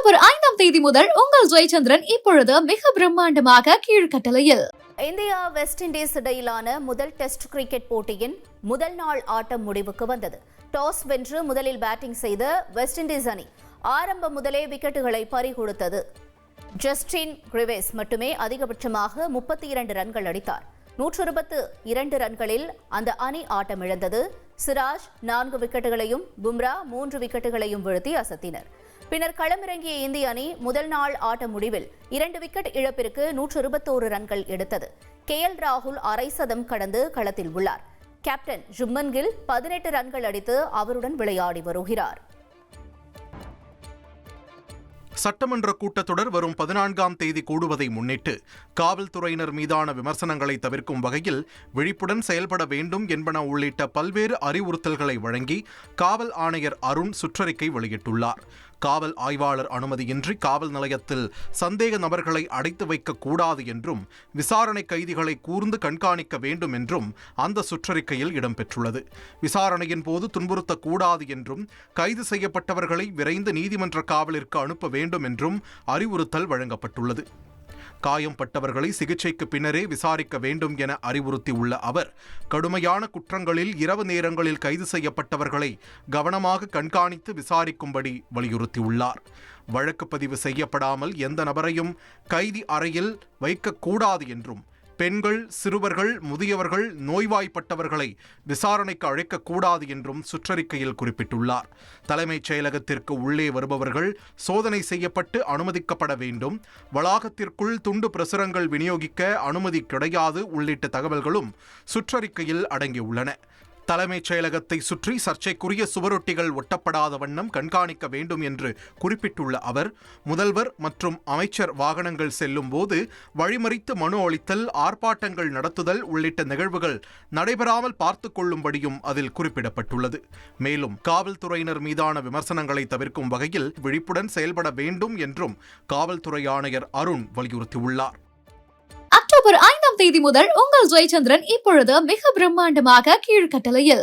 October ஐந்தாம் தேதி முதல் உங்கள் ஜெயச்சந்திரன் இப்பொழுது மிக பிரம்மாண்டமாக கீழ்கட்டளையில். இந்தியா வெஸ்ட் இண்டீஸ் இடையிலான முதல் டெஸ்ட் கிரிக்கெட் போட்டியின் முதல் நாள் ஆட்டம் முடிவுக்கு வந்தது. டாஸ் வென்று முதலில் பேட்டிங் செய்த வெஸ்ட் இண்டீஸ் அணி ஆரம்ப முதலே விக்கெட்டுகளை பறிகொடுத்தது. ஜஸ்டின் கிரிவேஸ் மட்டுமே அதிகபட்சமாக முப்பத்தி இரண்டு ரன்கள் அடித்தார். நூற்று இருபத்து இரண்டு ரன்களில் அந்த அணி ஆட்டம் இழந்தது சிராஜ் நான்கு விக்கெட்டுகளையும் பும்ரா மூன்று விக்கெட்டுகளையும் வீழ்த்தி அசத்தினர். பின்னர் களமிறங்கிய இந்திய அணி முதல் நாள் ஆட்ட முடிவில் இரண்டு விக்கெட் இழப்பிற்கு நூற்று இருபத்தோரு ரன்கள் எடுத்தது. கே. எல். ராகுல் அரை சதம் கடந்து களத்தில் உள்ளார். கேப்டன் ஜும்மன் கில் பதினெட்டு ரன்கள் அடித்து அவருடன் விளையாடி வருகிறார். சட்டமன்ற கூட்டத்தொடர் வரும் பதினான்காம் தேதி கூடுவதை முன்னிட்டு காவல்துறையினர் மீதான விமர்சனங்களை தவிர்க்கும் வகையில் விழிப்புடன் செயல்பட வேண்டும் என்பன உள்ளிட்ட பல்வேறு அறிவுறுத்தல்களை வழங்கி காவல் ஆணையர் அருண் சுற்றறிக்கை வெளியிட்டுள்ளார். காவல் ஆய்வாளர் அனுமதியின்றி காவல் நிலையத்தில் சந்தேக நபர்களை அடைத்து வைக்க கூடாது என்றும் விசாரணை கைதிகளை கூர்ந்து கண்காணிக்க வேண்டும் என்றும் அந்த சுற்றறிக்கையில் இடம்பெற்றுள்ளது. விசாரணையின் போது துன்புறுத்தக்கூடாது என்றும் கைது செய்யப்பட்டவர்களை விரைந்து நீதிமன்ற காவலிற்கு அனுப்ப வேண்டும் என்றும் அறிவுறுத்தல் வழங்கப்பட்டுள்ளது. காயம்பட்டவர்களை சிகிச்சைக்கு பின்னரே விசாரிக்க வேண்டும் என அறிவுறுத்தியுள்ள அவர் கடுமையான குற்றங்களில் இரவு நேரங்களில் கைது செய்யப்பட்டவர்களை கவனமாக கண்காணித்து விசாரிக்கும்படி வலியுறுத்தியுள்ளார். வழக்கு பதிவு செய்யப்படாமல் எந்த நபரையும் கைதி அறையில் வைக்கக்கூடாது என்றும் பெண்கள் சிறுவர்கள் முதியவர்கள் நோய்வாய்ப்பட்டவர்களை விசாரணைக்கு அழைக்கக்கூடாது என்றும் சுற்றறிக்கையில் குறிப்பிட்டுள்ளார். தலைமைச் செயலகத்திற்கு உள்ளே வருபவர்கள் சோதனை செய்யப்பட்டு அனுமதிக்கப்பட வேண்டும். வளாகத்திற்குள் துண்டு பிரசுரங்கள் விநியோகிக்க அனுமதி கிடையாது உள்ளிட்ட தகவல்களும் சுற்றறிக்கையில் அடங்கியுள்ளன. தலைமைச் செயலகத்தை சுற்றி சர்ச்சைக்குரிய சுவரொட்டிகள் ஒட்டப்படாத வண்ணம் கண்காணிக்க வேண்டும் என்று குறிப்பிட்டுள்ள அவர் முதல்வர் மற்றும் அமைச்சர் வாகனங்கள் செல்லும் போது வழிமறித்து மனு அளித்தல் ஆர்ப்பாட்டங்கள் நடத்துதல் உள்ளிட்ட நிகழ்வுகள் நடைபெறாமல் பார்த்துக் கொள்ளும்படியும் அதில் குறிப்பிடப்பட்டுள்ளது. மேலும் காவல்துறையினர் மீதான விமர்சனங்களை தவிர்க்கும் வகையில் விழிப்புடன் செயல்பட வேண்டும் என்றும் காவல்துறை ஆணையர் அருண் வலியுறுத்தியுள்ளார். அக்டோபர் ஐந்தாம் தேதி முதல் உங்கள் ஜெயச்சந்திரன் இப்பொழுது மிக பிரம்மாண்டமாக கீழ்கட்டளையில்.